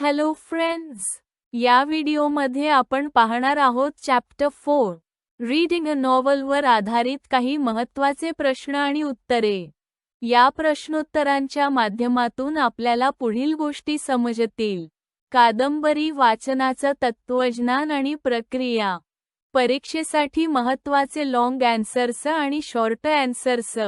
Hello friends या व्हिडिओमध्ये आपण पाहणार आहोत चॅप्टर फोर रीडिंग अ नॉवलवर आधारित काही महत्त्वाचे प्रश्न आणि उत्तरे. या प्रश्नोत्तरांच्या माध्यमातून आपल्याला पुढील गोष्टी समजतील. कादंबरी वाचनाचं तत्त्वज्ञान आणि प्रक्रिया. परीक्षेसाठी महत्त्वाचे लॉंग अँसर्स आणि शॉर्ट अँसर्स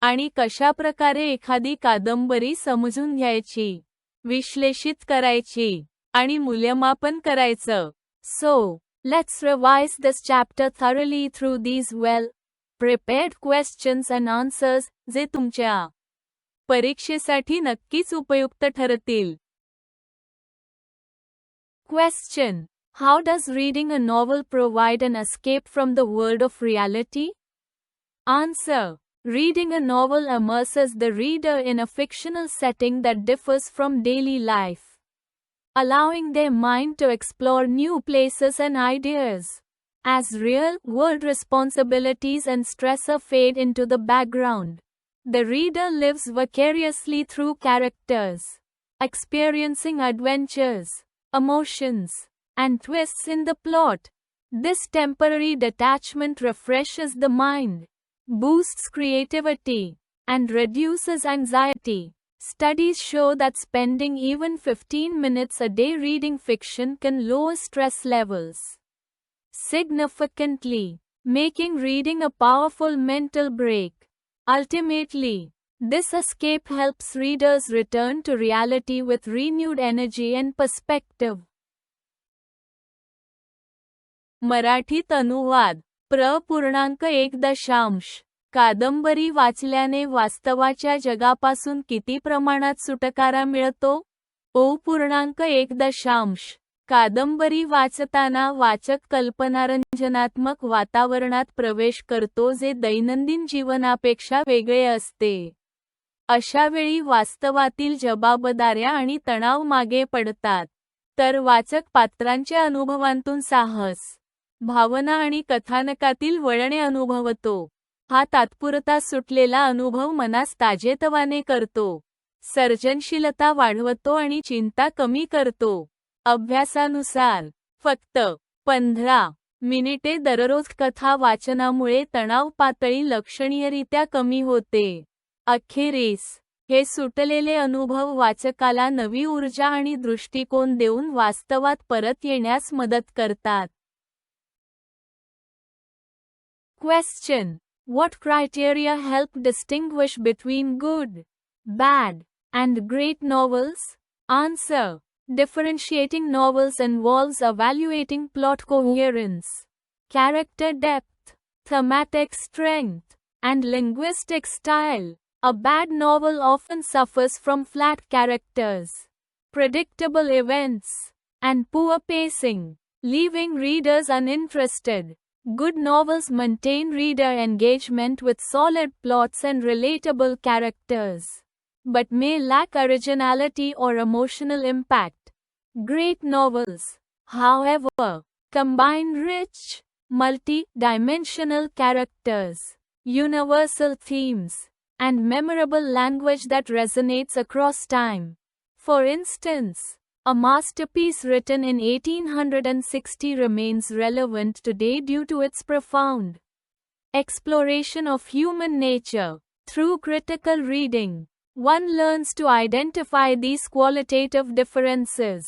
आणि कशाप्रकारे एखादी कादंबरी समजून घ्यायची. विश्लेषित करायची आणि मूल्यमापन करायचं. So let's revise this chapter thoroughly through these well prepared questions and answers जे तुमच्या परीक्षेसाठी नक्कीच उपयुक्त ठरतील. Question. How does reading a novel provide an escape from the world of reality? Answer. Reading a novel immerses the reader in a fictional setting that differs from daily life, allowing their mind to explore new places and ideas. As real world responsibilities and stressor fade into the background, the reader lives vicariously through characters, experiencing adventures, emotions, and twists in the plot. This temporary detachment refreshes the mind boosts creativity, and reduces anxiety. Studies show that spending even 15 minutes a day reading fiction can lower stress levels significantly, making reading a powerful mental break. Ultimately, this escape helps readers return to reality with renewed energy and perspective. मराठीत अनुवाद प्र पूर्णांक एक दशांश. कादंबरी वाचल्याने वास्तवाच्या जगापासून किती प्रमाणात सुटकारा मिळतो? ओ पूर्णांक एक दशांश. कादंबरी वाचताना वाचक कल्पनारंजनात्मक वातावरणात प्रवेश करतो जे दैनंदिन जीवनापेक्षा वेगळे असते. अशावेळी वास्तवातील जबाबदाऱ्या आणि तणाव मागे पडतात. तर वाचक पात्रांच्या अनुभवांतून साहस भावना आणि कथानकातील वळणे अनुभवतो. हा तात्पुरता सुटलेला अनुभव मनास ताजेतवाने करतो. सर्जनशीलता वाढवतो आणि चिंता कमी करतो. अभ्यासानुसार फक्त पंधरा मिनिटे दररोज कथा वाचनामुळे तणाव पातळी लक्षणीयरित्या कमी होते. अखेरीस हे सुटलेले अनुभव वाचकाला नवी ऊर्जा आणि दृष्टिकोन देऊन वास्तवात परत येण्यास मदत करतात. Question What criteria help distinguish between good, bad, and great novels? Answer Differentiating novels involves evaluating plot coherence, character depth, thematic strength, and linguistic style. A bad novel often suffers from flat characters, predictable events, and poor pacing, leaving readers uninterested. Good novels maintain reader engagement with solid plots and relatable characters, but may lack originality or emotional impact. Great novels, however, combine rich, multi dimensional characters, universal themes, and memorable language that resonates across time. For instance, a masterpiece written in 1860 remains relevant today due to its profound exploration of human nature. Through critical reading, one learns to identify these qualitative differences.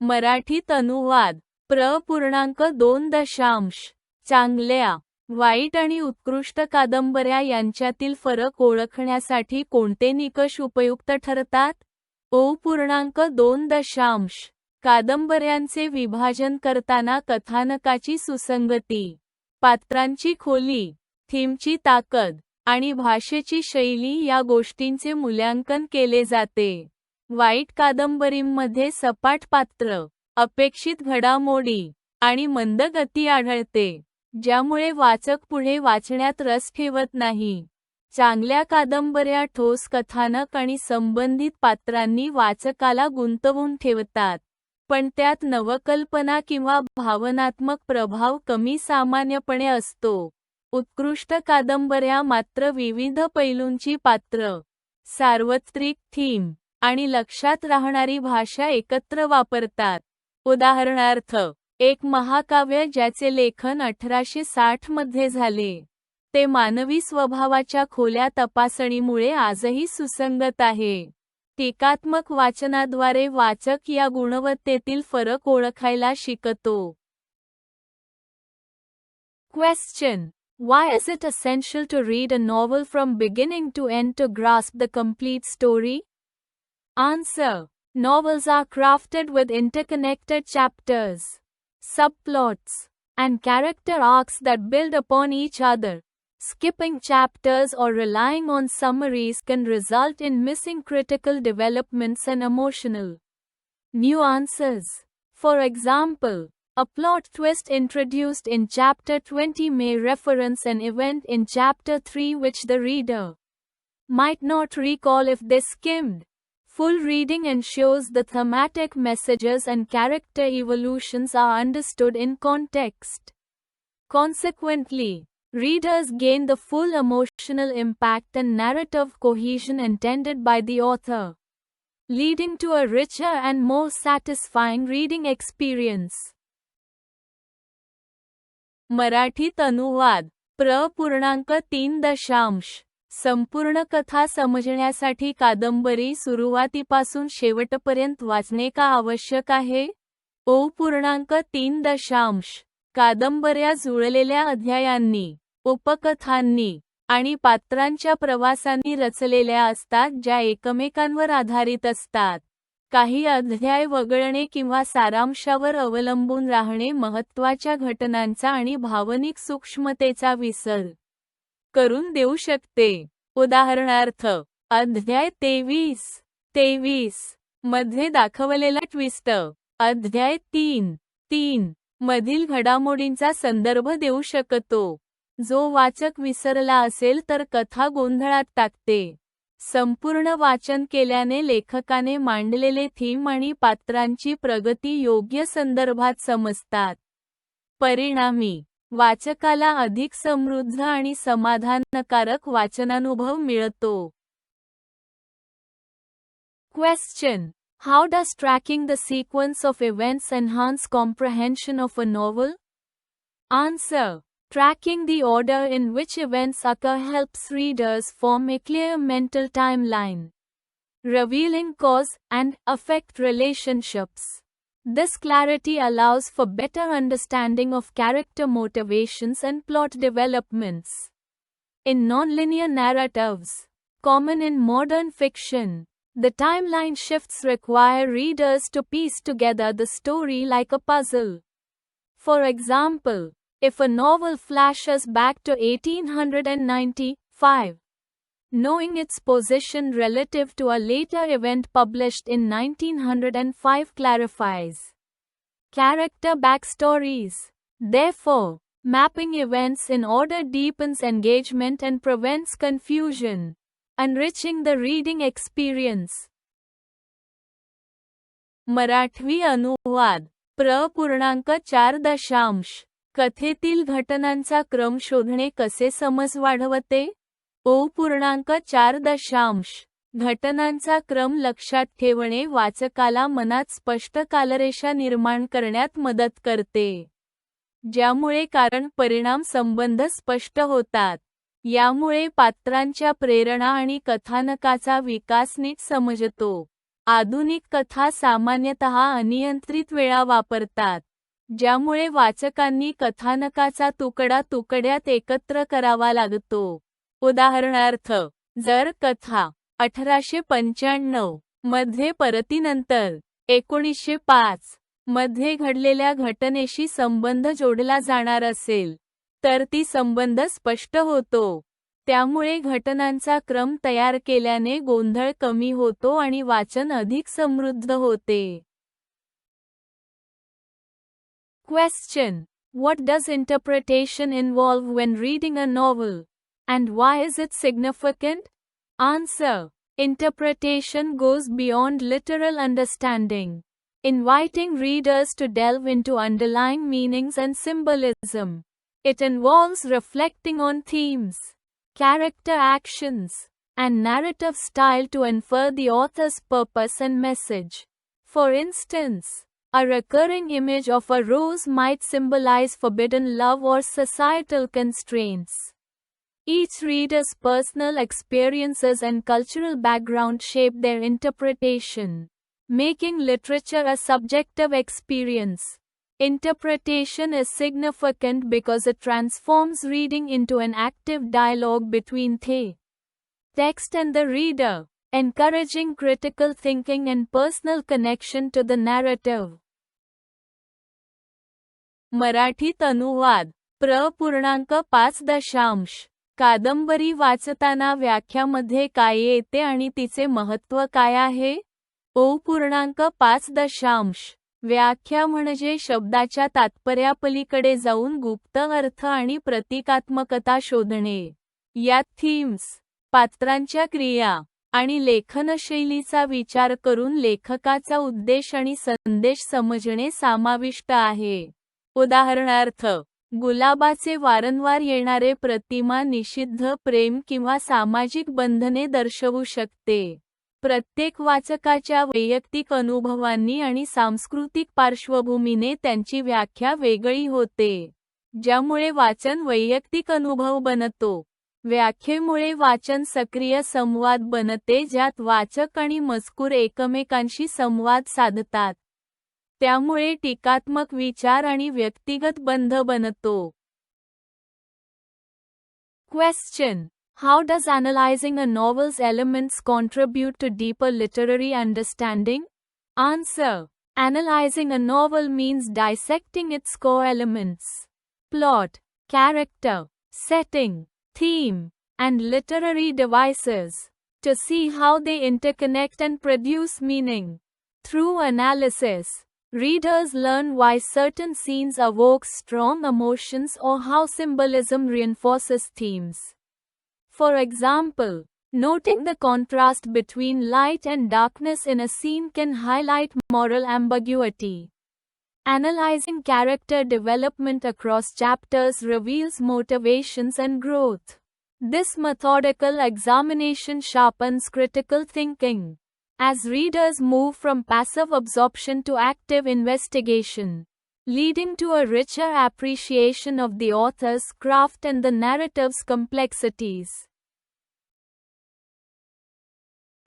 मराठीत अनुवाद प्र पूर्णांक दोन दशांश चांगल्या वाईट आणि उत्कृष्ट कादंबऱ्या यांच्यातील फरक ओळखण्यासाठी कोणते निकष उपयुक्त ठरतात ओ पूर्णांक दोन दशांश. कादंबऱ्यांचे विभाजन करताना कथानकाची सुसंगती. पात्रांची खोली थीमची ताकद आणि भाषेची शैली या गोष्टींचे मूल्यांकन केले जाते. वाईट कादंबरींमध्ये सपाट पात्र अपेक्षित घडामोडी आणि मंद गती आढळते ज्यामुळे वाचक पुढे वाचण्यात रस ठेवत नाही. चांगल्या कादंबऱ्या ठोस कथानक आणि संबंधित पात्रांनी वाचकाला गुंतवून ठेवतात. पण त्यात नवकल्पना किंवा भावनात्मक प्रभाव कमी सामान्यपणे असतो. उत्कृष्ट कादंबऱ्या मात्र विविध पैलूंची पात्र. सार्वत्रिक थीम आणि लक्षात राहणारी भाषा एकत्र वापरतात. उदाहरणार्थ एक महाकाव्य ज्याचे लेखन अठराशे साठमध्ये झाले. ते मानवी स्वभावाच्या खोल्या तपासणीमुळे आजही सुसंगत आहे टीकात्मक वाचनाद्वारे वाचक या गुणवत्तेतील फरक ओळखायला शिकतो question Why is it essential to read a novel from beginning to end to grasp the complete story? Answer Novels are crafted with interconnected chapters, subplots, and character arcs that build upon each other. Skipping chapters or relying on summaries can result in missing critical developments and emotional nuances. For example, a plot twist introduced in chapter 20 may reference an event in chapter 3 which the reader might not recall if they skimmed. Full reading ensures the thematic messages and character evolutions are understood in context. Consequently, readers gain the full emotional impact and narrative cohesion intended by the author, leading to a richer and more satisfying reading experience. मराठीत अनुवाद प्र पूर्णांक तीन दशांश संपूर्ण कथा समजण्यासाठी कादंबरी सुरुवातीपासून शेवटपर्यंत वाचणे का आवश्यक आहे ओ पूर्णांक तीन दशांश कादंबऱ्या जुळलेल्या अध्यायांनी उपकथांनी आणि पात्रांच्या प्रवासांनी रचलेल्या असतात ज्या एकमेकांवर आधारित असतात. काही अध्याय वगळणे किंवा सारांशावर अवलंबून राहणे महत्त्वाच्या घटनांचा आणि भावनिक सूक्ष्मतेचा विसर करून देऊ शकते. उदाहरणार्थ अध्याय तेवीस तेवीसमध्ये दाखवलेला ट्विस्ट अध्याय तीन तीन मधील घडामोडींचा संदर्भ देऊ शकतो. जो वाचक विसरला असेल तर कथा गोंधळात टाकते. संपूर्ण वाचन केल्याने लेखकाने मांडलेले थीम आणि पात्रांची प्रगती योग्य संदर्भात समजतात. परिणामी वाचकाला अधिक समृद्ध आणि समाधानकारक वाचनानुभव मिळतो. Question How does tracking the sequence of events enhance comprehension of a novel? Answer. Tracking the order in which events occur helps readers form a clear mental timeline, revealing cause and effect relationships. This clarity allows for better understanding of character motivations and plot developments. In nonlinear narratives, common in modern fiction, the timeline shifts require readers to piece together the story like a puzzle. For example, if a novel flashes back to 1895, knowing its position relative to a later event published in 1905 clarifies character backstories. Therefore, mapping events in order deepens engagement and prevents confusion, enriching the reading experience. मराठवी अनुवाद प्र. पूर्णांक चार दशांश. कथेतील घटनांचा क्रम शोधणे कसे समज वाढवते? ओ. पूर्णांक चार दशांश. घटनांचा क्रम लक्षात ठेवणे वाचकाला मनात स्पष्ट कालरेषा निर्माण करण्यात मदत करते. ज्यामुळे कारण परिणाम संबंध स्पष्ट होतात. यामुळे पात्रांच्या प्रेरणा आणि कथानकाचा विकास नीट समजतो. आधुनिक कथा सामान्यतः अनियंत्रित वेळा वापरतात ज्यामुळे वाचकांनी कथानकाचा तुकडा तुकड्यात एकत्र करावा लागतो. उदाहरणार्थ जर कथा अठराशे पंच्याण्णवमध्ये परतीनंतर एकोणीसशे पाच मध्ये घडलेल्या घटनेशी संबंध जोडला जाणार असेल तर ती संबंध स्पष्ट होतो. त्यामुळे घटनांचा क्रम तयार केल्याने गोंधळ कमी होतो आणि वाचन अधिक समृद्ध होते. Question what does interpretation involve when reading a novel and why is it significant answer interpretation goes beyond literal understanding inviting readers to delve into underlying meanings and symbolism It involves reflecting on themes, character actions, and narrative style to infer the author's purpose and message. For instance, a recurring image of a rose might symbolize forbidden love or societal constraints. Each reader's personal experiences and cultural background shape their interpretation, making literature a subjective experience. Interpretation is significant because it transforms reading into an active dialogue between the text and the reader, encouraging critical thinking and personal connection to the narrative. मराठीत अनुवाद प्र पूर्णांक पाच दशांश कादंबरी वाचताना व्याख्यामध्ये काय येते आणि तिचे महत्त्व काय आहे ओ पूर्णांक पाच दशांश व्याख्या म्हणजे शब्दाच्या तात्पर्यापलीकडे जाऊन गुप्त अर्थ आणि प्रतिकात्मकता शोधणे. यात थीम्स पात्रांच्या क्रिया आणि लेखनशैलीचा विचार करून लेखकाचा उद्देश आणि संदेश समजणे समाविष्ट आहे. उदाहरणार्थ गुलाबाचे वारंवार येणारे प्रतिमा निषिद्ध प्रेम किंवा सामाजिक बंधने दर्शवू शकते. प्रत्येक वाचकाच्या वैयक्तिक अनुभवांनी आणि सांस्कृतिक पार्श्वभूमीने त्यांची व्याख्या वेगळी होते ज्यामुळे वाचन वैयक्तिक अनुभव बनतो. व्याख्येमुळे वाचन सक्रिय संवाद बनते ज्यात वाचक आणि मजकूर एकमेकांशी संवाद साधतात. त्यामुळे टीकात्मक विचार आणि व्यक्तिगत बंध बनतो. Question How does analyzing a novel's elements contribute to deeper literary understanding? Answer. Analyzing a novel means dissecting its core elements. Plot, character, setting, theme, and literary devices. To see how they interconnect and produce meaning. Through analysis, readers learn why certain scenes evoke strong emotions or how symbolism reinforces themes. For example, noting the contrast between light and darkness in a scene can highlight moral ambiguity. Analyzing character development across chapters reveals motivations and growth. This methodical examination sharpens critical thinking. As readers move from passive absorption to active investigation, leading to a richer appreciation of the author's craft and the narrative's complexities.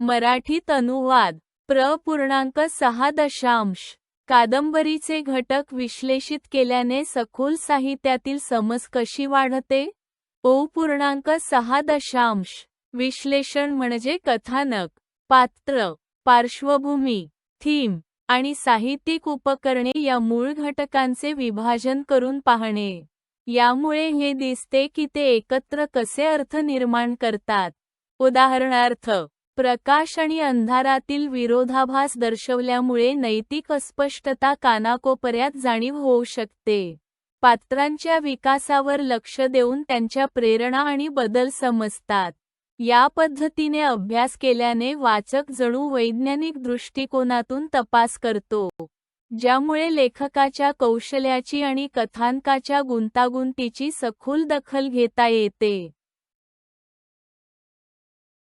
मराठीत अनुवाद प्र. पूर्णांक सहा दशांश. कादंबरीचे घटक विश्लेषित केल्याने सखोल साहित्यातील समज कशी वाढते? ओ. पूर्णांक सहा दशांश. विश्लेषण म्हणजे कथानक पात्र पार्श्वभूमी थीम आणि साहित्यिक उपकरणे या मूळ घटकांचे विभाजन करून पाहणे. यामुळे हे दिसते की ते एकत्र कसे अर्थ निर्माण करतात? उदाहरणार्थ प्रकाश आणि अंधारातील विरोधाभास दर्शवल्यामुळे नैतिक अस्पष्टता कानाकोपऱ्यात जाणीव होऊ शकते. पात्रांच्या विकासावर लक्ष देऊन त्यांच्या प्रेरणा आणि बदल समजतात. या पद्धतीने अभ्यास केल्याने वाचक जणू वैज्ञानिक दृष्टिकोनातून तपास करतो ज्यामुळे लेखकाच्या कौशल्याची आणि कथानकाच्या गुंतागुंतीची सखोल दखल घेता येते.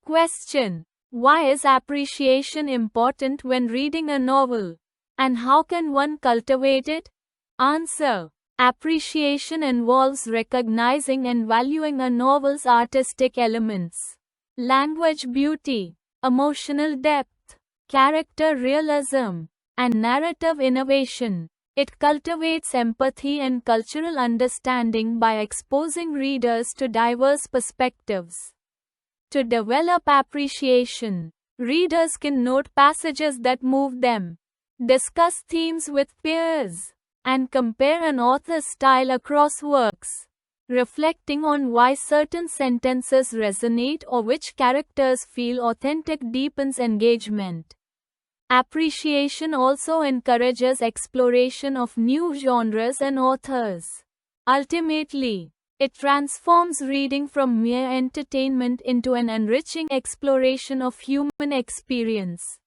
Question Why is appreciation important when reading a novel? And how can one cultivate it? Answer Appreciation involves recognizing and valuing a novel's artistic elements, language beauty, emotional depth, character realism, and narrative innovation. It cultivates empathy and cultural understanding by exposing readers to diverse perspectives. To develop appreciation, readers can note passages that move them, discuss themes with peers, and compare an author's style across works, reflecting on why certain sentences resonate or which characters feel authentic deepens engagement. Appreciation also encourages exploration of new genres and authors. Ultimately, it transforms reading from mere entertainment into an enriching exploration of human experience.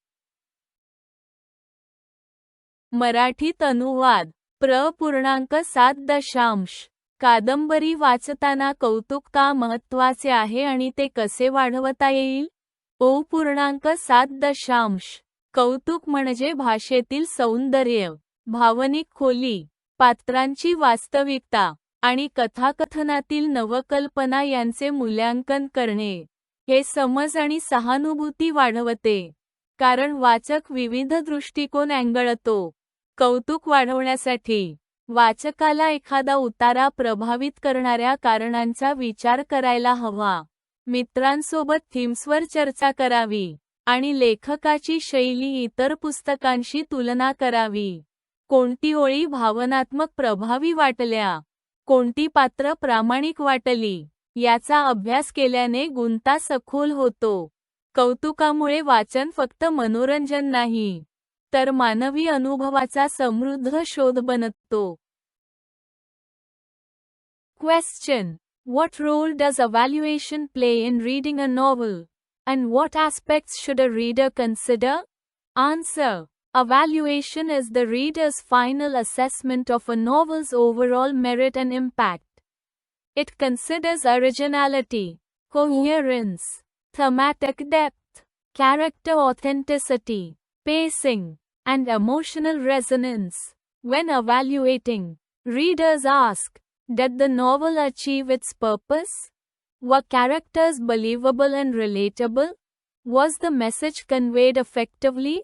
मराठीत अनुवाद प्र. पूर्णांक सात दशांश. कादंबरी वाचताना कौतुक का महत्त्वाचे आहे आणि ते कसे वाढवता येईल? ओ. पूर्णांक सात दशांश. कौतुक म्हणजे भाषेतील सौंदर्य भावनिक खोली पात्रांची वास्तविकता. आणि कथाकथनातील नवकल्पना यांचे मूल्यांकन करणे हे समज आणि सहानुभूती वाढवते. कारण वाचक विविध दृष्टिकोन अँगळतो. कौतुक वाढवण्यासाठी वाचकाला एखादा उतारा प्रभावित करणाऱ्या कारणांचा विचार करायला हवा. मित्रांसोबत थीम्सवर चर्चा करावी आणि लेखकाची शैली इतर पुस्तकांशी तुलना करावी. कोणती ओळी भावनात्मक प्रभावी वाटल्या? कोणती पात्र प्रामाणिक वाटली याचा अभ्यास केल्याने गुंता सखोल होतो कौतुकामुळे वाचन फक्त मनोरंजन नाही तर मानवी अनुभवाचा समृद्ध शोध बनतो Question What role does evaluation play in reading a novel? And what aspects should a reader consider? Answer Evaluation is the reader's final assessment of a novel's overall merit and impact. It considers originality, coherence, thematic depth, character authenticity, pacing, and emotional resonance. When evaluating, readers ask Did the novel achieve its purpose? Were characters believable and relatable? Was the message conveyed effectively?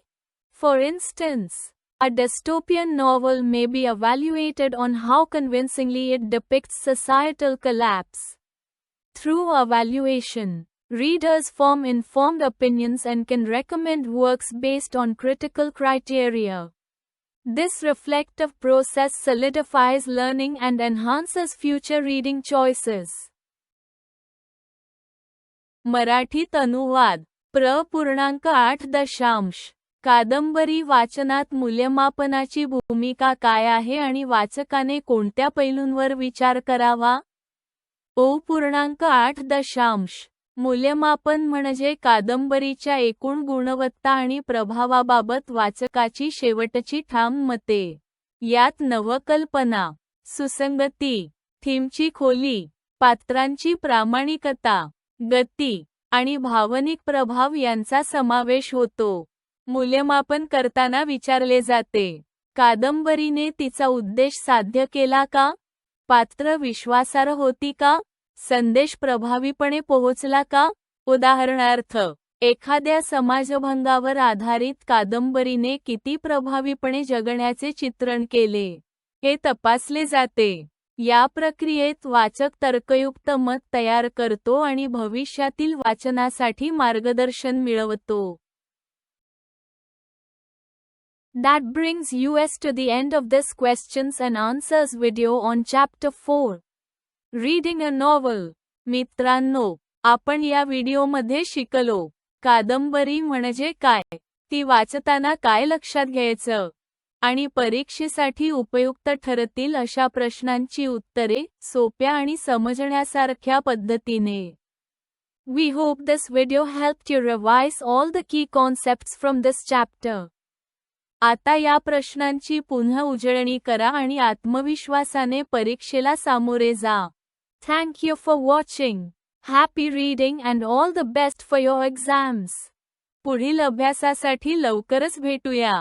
For instance, a dystopian novel may be evaluated on how convincingly it depicts societal collapse. Through evaluation, readers form informed opinions and can recommend works based on critical criteria. This reflective process solidifies learning and enhances future reading choices. मराठीत अनुवाद प्र पूर्णांक आठ दशांश कादंबरी वाचनात मूल्यमापनाची भूमिका काय आहे आणि वाचकाने कोणत्या पैलूंवर विचार करावा? ओ पूर्णांक आठ दशांश. मूल्यमापन म्हणजे कादंबरीच्या एकूण गुणवत्ता आणि प्रभावाबाबत वाचकाची शेवटची ठाम मते. यात नवकल्पना सुसंगती थीमची खोली पात्रांची प्रामाणिकता गती आणि भावनिक प्रभाव यांचा समावेश होतो. मूल्यमापन करताना विचारले जाते. कादंबरीने तिचा उद्देश साध्य केला का? पात्र विश्वासार्ह होती का? संदेश प्रभावीपणे पोहोचला का? उदाहरणार्थ एखाद्या समाजभंगावर आधारित कादंबरीने किती प्रभावीपणे जगण्याचे चित्रण केले हे तपासले जाते. या प्रक्रियेत वाचक तर्कयुक्त मत तयार करतो आणि भविष्यातील वाचनासाठी मार्गदर्शन मिळवतो. That brings us to the end of this questions and answers video on chapter 4. Reading a novel. मित्रांनो आपण या व्हिडिओमध्ये शिकलो कादंबरी म्हणजे काय ती वाचताना काय लक्षात घ्यायचं आणि परीक्षेसाठी उपयुक्त ठरतील अशा प्रश्नांची उत्तरे सोप्या आणि समजण्यासारख्या पद्धतीने We hope this video helped you revise all the key concepts from this chapter. आता या प्रश्नांची पुन्हा उजळणी करा आणि आत्मविश्वासाने परीक्षेला सामोरे जा. Thank you for watching happy reading and all the best for your exams पुढील अभ्यासासाठी लवकरच भेटूया.